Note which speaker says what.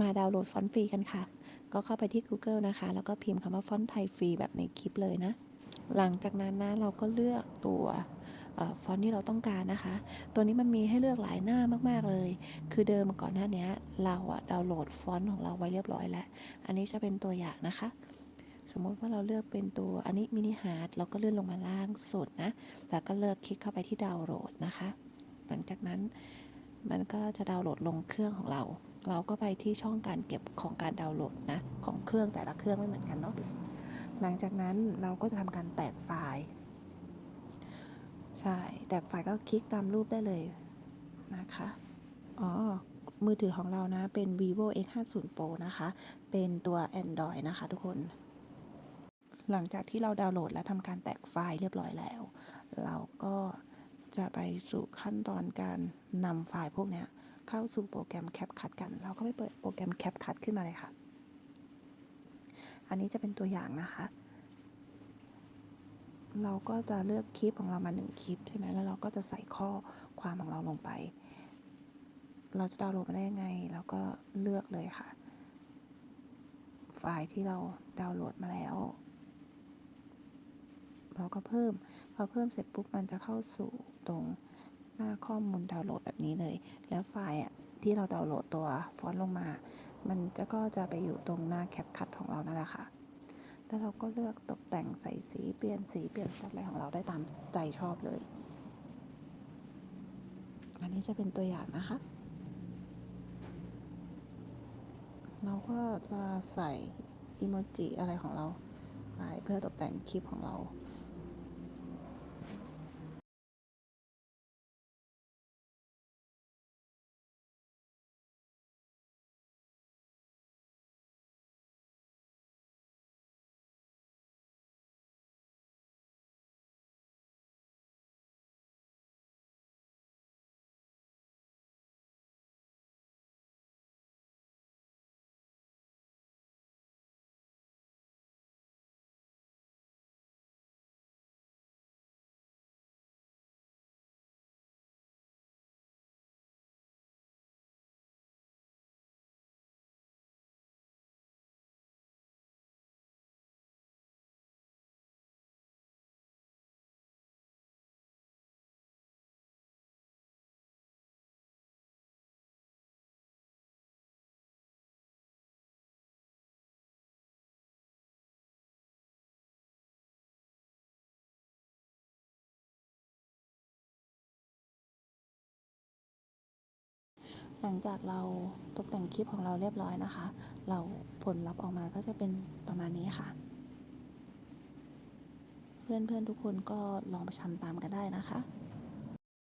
Speaker 1: มาดาวน์โหลดฟอนต์ฟรีกันค่ะ ก็เข้าไปที่ Google นะคะ แล้วก็พิมพ์คำว่าฟอนต์ไทยฟรีแบบในคลิปเลยนะ หลังจากนั้นนะเราก็เลือกตัวอฟอนต์ที่เราต้องการนะคะ ตัวนี้มันมีให้เลือกหลายหน้ามาก ๆ เลย คือเดิมก่อนหน้านี้เราอะดาวน์โหลดฟอนต์ของเราไว้เรียบร้อยแล้ว อันนี้จะเป็นตัวอย่างนะคะ สมมติว่าเราเลือกเป็นตัวอันนี้มินิฮาร์ดเราก็เลื่อนลงมาล่างสุดนะ แล้วก็เลือกคลิกเข้าไปที่ดาวน์โหลดนะคะ หลังจากนั้นมันก็จะดาวน์โหลดลงเครื่องของเรา เราก็ไปที่ช่องการเก็บของการดาวน์โหลดนะของเครื่องแต่ละเครื่องไม่เหมือนกันเนาะหลังจากนั้นเราก็จะทำการแตกไฟล์ใช่แตกไฟล์ก็คลิกตามรูปได้เลยนะคะอ๋อมือถือของเรานะเป็น vivo x 5 0 pro นะคะ เป็นตัว android นะคะทุกคน หลังจากที่เราดาวน์โหลดและทำการแตกไฟล์เรียบร้อยแล้ว เราก็จะไปสู่ขั้นตอนการนำไฟล์พวกเนี้ย เข้าสู่โปรแกรม CapCut กัน เราก็ไปเปิดโปรแกรม CapCut ขึ้นมาเลยค่ะ อันนี้จะเป็นตัวอย่างนะคะ เราก็จะเลือกคลิปของเรามาหนึ่งคลิปใช่ไหมแล้วเราก็จะใส่ข้อความของเราลงไป เราจะดาวน์โหลดมาได้ยังไงแล้วก็เลือกเลยค่ะ ไฟล์ที่เราดาวน์โหลดมาแล้วเราก็เพิ่ม พอเพิ่มเสร็จปุ๊บมันจะเข้าสู่ตรง หน้าข้อมูลดาวน์โหลดแบบนี้เลย แล้วไฟล์อะที่เราดาวน์โหลดตัวฟอนต์ลงมา มันจะก็จะไปอยู่ตรงหน้าแคปคัทของเรานั่นแหละค่ะ แล้วเราก็เลือกตกแต่งใส่สีเปลี่ยนสีเปลี่ยนฟอนต์อะไรของเราได้ตามใจชอบเลย อันนี้จะเป็นตัวอย่างนะคะ เราก็จะใส่อิโมจิอะไรของเราไปเพื่อตกแต่งคลิปของเรา หลังจากเราตกแต่งคลิปของเราเรียบร้อยนะคะ เราผลลัพธ์ออกมาก็จะเป็นประมาณนี้ค่ะ เพื่อนๆทุกคนก็ลองไปทำตามกันได้นะคะ